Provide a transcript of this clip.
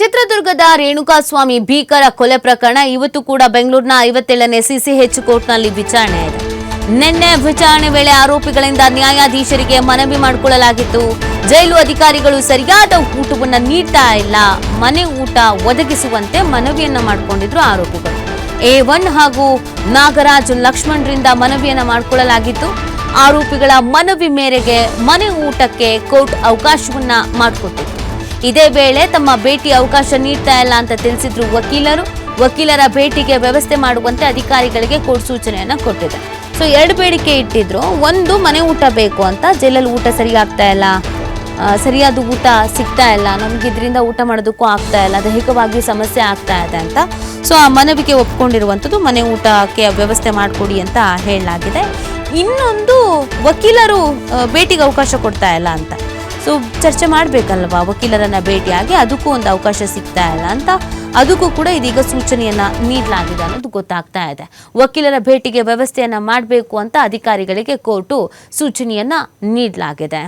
ಚಿತ್ರದುರ್ಗದ ರೇಣುಕಾಸ್ವಾಮಿ ಭೀಕರ ಕೊಲೆ ಪ್ರಕರಣ ಇವತ್ತು ಕೂಡ ಬೆಂಗಳೂರಿನ ಐವತ್ತೇಳನೇ ಸಿಸಿಎಚ್ ಕೋರ್ಟ್ನಲ್ಲಿ ವಿಚಾರಣೆ ಇದೆ ನಿನ್ನೆ ವಿಚಾರಣೆ ವೇಳೆ ಆರೋಪಿಗಳಿಂದ ನ್ಯಾಯಾಧೀಶರಿಗೆ ಮನವಿ ಮಾಡಿಕೊಳ್ಳಲಾಗಿತ್ತು. ಜೈಲು ಅಧಿಕಾರಿಗಳು ಸರಿಯಾದ ಊಟವನ್ನು ನೀಡ್ತಾ ಇಲ್ಲ. ಮನೆ ಊಟ ಒದಗಿಸುವಂತೆ ಮನವಿಯನ್ನ ಮಾಡಿಕೊಂಡಿದ್ರು ಆರೋಪಿಗಳು. ಎ ಒನ್ ಹಾಗೂ ನಾಗರಾಜ್ ಲಕ್ಷ್ಮಣರಿಂದ ಮನವಿಯನ್ನ ಮಾಡಿಕೊಳ್ಳಲಾಗಿತ್ತು. ಆರೋಪಿಗಳ ಮನವಿ ಮೇರೆಗೆ ಮನೆ ಊಟಕ್ಕೆ ಕೋರ್ಟ್ ಅವಕಾಶವನ್ನ ಮಾಡಿಕೊಟ್ಟಿತ್ತು. ಇದೇ ವೇಳೆ ತಮ್ಮ ಭೇಟಿ ಅವಕಾಶ ನೀಡ್ತಾ ಇಲ್ಲ ಅಂತ ತಿಳಿಸಿದ್ರು ವಕೀಲರು. ವಕೀಲರ ಭೇಟಿಗೆ ವ್ಯವಸ್ಥೆ ಮಾಡುವಂತೆ ಅಧಿಕಾರಿಗಳಿಗೆ ಕೋರ್ಟ್ ಸೂಚನೆಯನ್ನ ಕೊಟ್ಟಿದೆ. ಸೊ, ಎರಡು ಬೇಡಿಕೆ ಇಟ್ಟಿದ್ರು. ಒಂದು, ಮನೆ ಊಟ ಬೇಕು ಅಂತ. ಜೈಲಲ್ಲಿ ಊಟ ಸರಿ ಆಗ್ತಾ ಇಲ್ಲ ಸರಿಯಾದ ಊಟ ಸಿಗ್ತಾ ಇಲ್ಲ. ನಮ್ಗೆ ಇದರಿಂದ ಊಟ ಮಾಡೋದಕ್ಕೂ ಆಗ್ತಾ ಇಲ್ಲ. ದೈಹಿಕವಾಗಿ ಸಮಸ್ಯೆ ಆಗ್ತಾ ಇದೆ ಅಂತ. ಸೊ, ಆ ಮನವಿಗೆ ಒಪ್ಕೊಂಡಿರುವಂಥದ್ದು ಮನೆ ಊಟಕ್ಕೆ ವ್ಯವಸ್ಥೆ ಮಾಡಿಕೊಡಿ ಅಂತ ಹೇಳಲಾಗಿದೆ. ಇನ್ನೊಂದು, ವಕೀಲರು ಭೇಟಿಗೆ ಅವಕಾಶ ಕೊಡ್ತಾ ಇಲ್ಲ ಅಂತ. ಸೊ ಚರ್ಚೆ ಮಾಡಬೇಕಲ್ವಾ? ವಕೀಲರನ್ನ ಭೇಟಿಯಾಗಿ ಅದಕ್ಕೂ ಒಂದು ಅವಕಾಶ ಸಿಗ್ತಾ ಇಲ್ಲ ಅಂತ ಅದಕ್ಕೂ ಕೂಡ ಇದೀಗ ಸೂಚನೆಯನ್ನ ನೀಡಲಾಗಿದೆ ಅನ್ನೋದು ಗೊತ್ತಾಗ್ತಾ ಇದೆ. ವಕೀಲರ ಭೇಟಿಗೆ ವ್ಯವಸ್ಥೆಯನ್ನ ಮಾಡಬೇಕು ಅಂತ ಅಧಿಕಾರಿಗಳಿಗೆ ಕೋರ್ಟು ಸೂಚನೆಯನ್ನ ನೀಡಲಾಗಿದೆ.